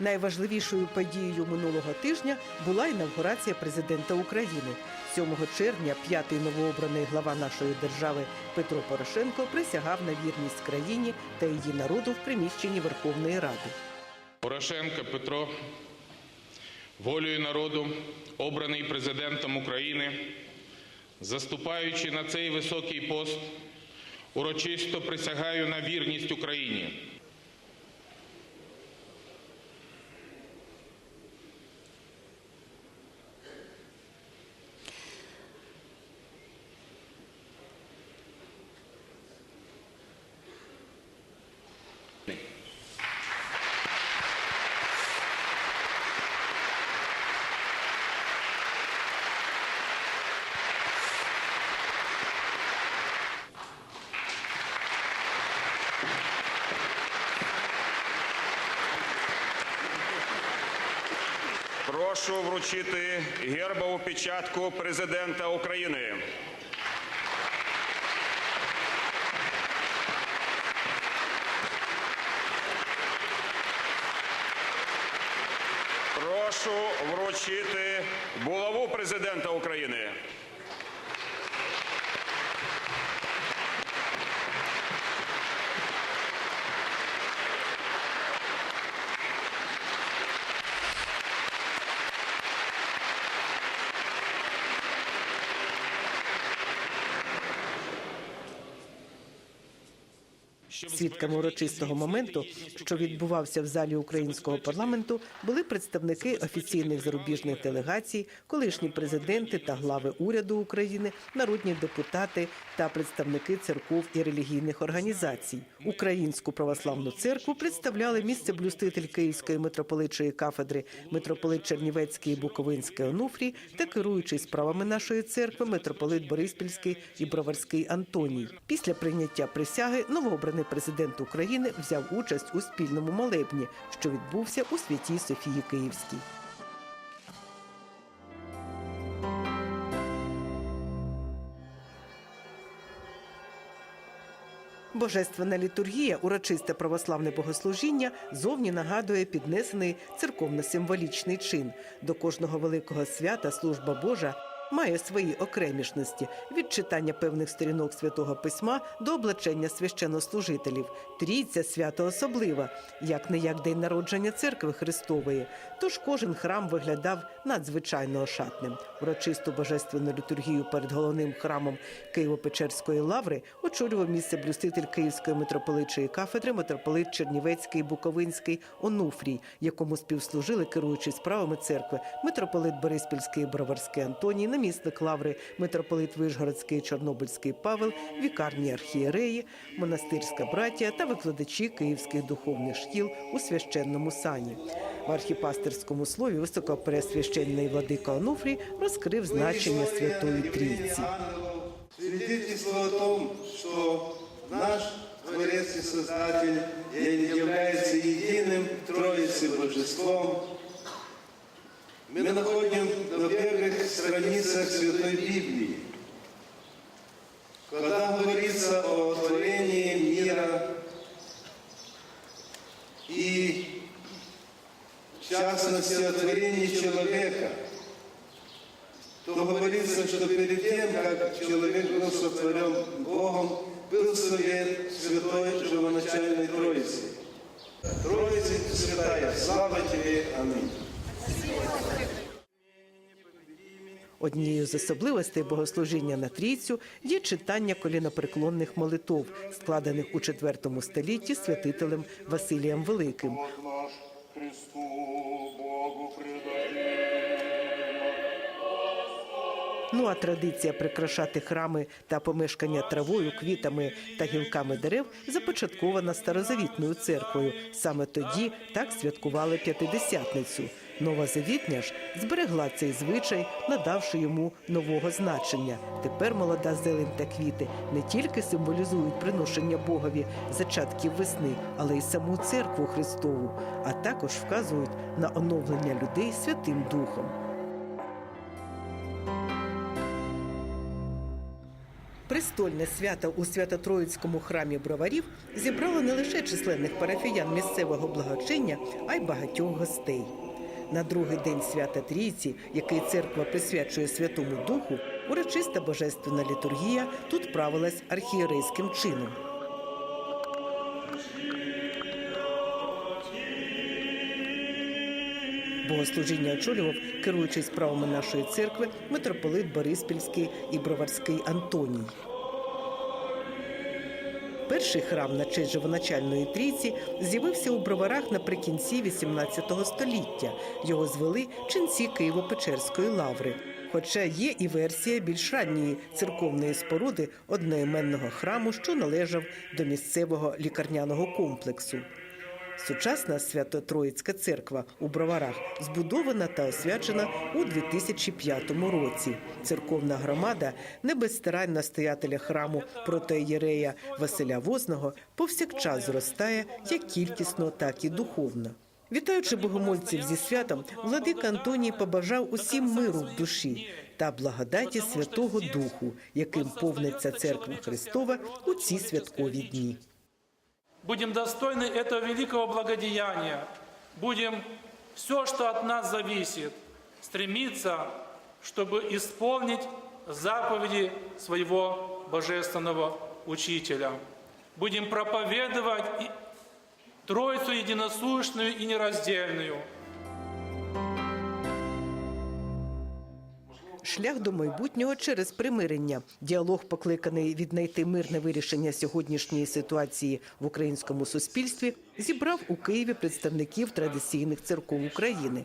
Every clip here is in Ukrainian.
Найважливішою подією минулого тижня була інавгурація президента України. 7 червня п'ятий новообраний глава нашої держави Петро Порошенко присягав на вірність країні та її народу в приміщенні Верховної Ради. Порошенко Петро, волею народу, обраний президентом України, заступаючи на цей високий пост, урочисто присягаю на вірність Україні. Прошу вручити гербову печатку президента України. Прошу вручити булаву президента України. Свідками урочистого моменту, що відбувався в залі українського парламенту, були представники офіційних зарубіжних делегацій, колишні президенти та глави уряду України, народні депутати та представники церков і релігійних організацій. Українську православну церкву представляли місцеблюститель Київської митрополитчої кафедри, митрополит Чернівецький і Буковинський Онуфрій та керуючий справами нашої церкви митрополит Бориспільський і Броварський Антоній. Після прийняття присяги новообраний президент України взяв участь у спільному молебні, що відбувся у святій Софії Київській. Божественна літургія, урочисте православне богослужіння, зовні нагадує піднесений церковно-символічний чин. До кожного великого свята служба Божа має свої окремішності від читання певних сторінок святого письма до облачення священнослужителів. Трійця свято особлива, як не як день народження церкви Христової. Тож кожен храм виглядав надзвичайно ошатним. Урочисту божественну літургію перед головним храмом Києво-Печерської лаври очолював місце блюститель Київської митрополитчої кафедри митрополит Чернівецький Буковинський Онуфрій, якому співслужили керуючи справами церкви митрополит Бориспільський Броварський Антоній, намісник лаври митрополит Вишгородський Чорнобильський Павел, вікарні архієреї, монастирська братія та викладачі київських духовних шкіл у священному сані. В архіпастерському слові високопресвященний владика Онуфрій розкрив значення Святої Трійці. Свидетельство о том, что наш Творец и Создатель является единым Троицей Божеством, мы находим на первых страницах Святой Библии. Когда говорится о творении мира и в частности о творении человека, то говорится, что перед тем, как человек был сотворен Богом, был совет Святой Живоначальной Троицы. Троица Святая, слава Тебе, Аминь. Однією з особливостей богослужіння на трійцю є читання колінопреклонних молитов, складених у IV столітті святителем Василієм Великим. Ну а традиція прикрашати храми та помешкання травою, квітами та гілками дерев започаткована старозавітною церквою. Саме тоді так святкували п'ятидесятницю. Новозавітня ж зберегла цей звичай, надавши йому нового значення. Тепер молода зелень та квіти не тільки символізують приношення Богові зачатків весни, але й саму церкву Христову, а також вказують на оновлення людей Святим Духом. Престольне свято у Свято-Троїцькому храмі броварів зібрало не лише численних парафіян місцевого благочиння, а й багатьох гостей. На другий день свята Трійці, який церква присвячує Святому Духу, урочиста божественна літургія тут правилась архієрейським чином. Богослужіння очолював, керуючись справами нашої церкви, митрополит Бориспільський і Броварський Антоній. Перший храм на честь живоначальної трійці з'явився у броварах наприкінці XVIII століття. Його звели ченці Києво-Печерської лаври. Хоча є і версія більш ранньої церковної споруди одноіменного храму, що належав до місцевого лікарняного комплексу. Сучасна Свято-Троїцька церква у Броварах збудована та освячена у 2005 році. Церковна громада не без старань настоятеля храму протоієрея Василя Возного повсякчас зростає як кількісно, так і духовно. Вітаючи богомольців зі святом, владика Антоній побажав усім миру в душі та благодаті Святого Духу, яким повниться церква Христова у ці святкові дні. Будем достойны этого великого благодеяния. Будем все, что от нас зависит, стремиться, чтобы исполнить заповеди своего божественного учителя. Будем проповедовать Троицу единосущную и нераздельную – Шлях до майбутнього через примирення. Діалог, покликаний віднайти мирне вирішення сьогоднішньої ситуації в українському суспільстві, зібрав у Києві представників традиційних церков України.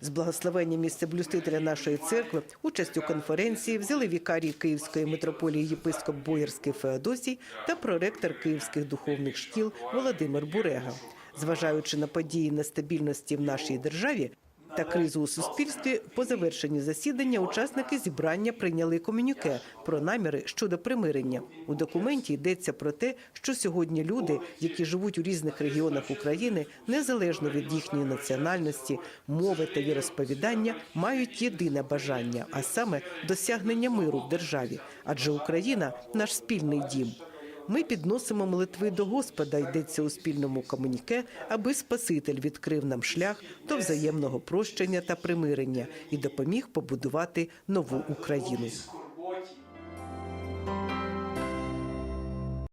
З благословення місцеблюстителя нашої церкви участь у конференції взяли вікарій Київської митрополії єпископ Боярський Феодосій та проректор київських духовних шкіл Володимир Бурега. Зважаючи на події нестабільності в нашій державі, та кризу у суспільстві по завершенні засідання учасники зібрання прийняли комюніке про наміри щодо примирення. У документі йдеться про те, що сьогодні люди, які живуть у різних регіонах України, незалежно від їхньої національності, мови та віросповідання, мають єдине бажання, а саме досягнення миру в державі, адже Україна наш спільний дім. Ми підносимо молитви до Господа, йдеться у спільному комуніке, аби Спаситель відкрив нам шлях до взаємного прощення та примирення і допоміг побудувати нову Україну.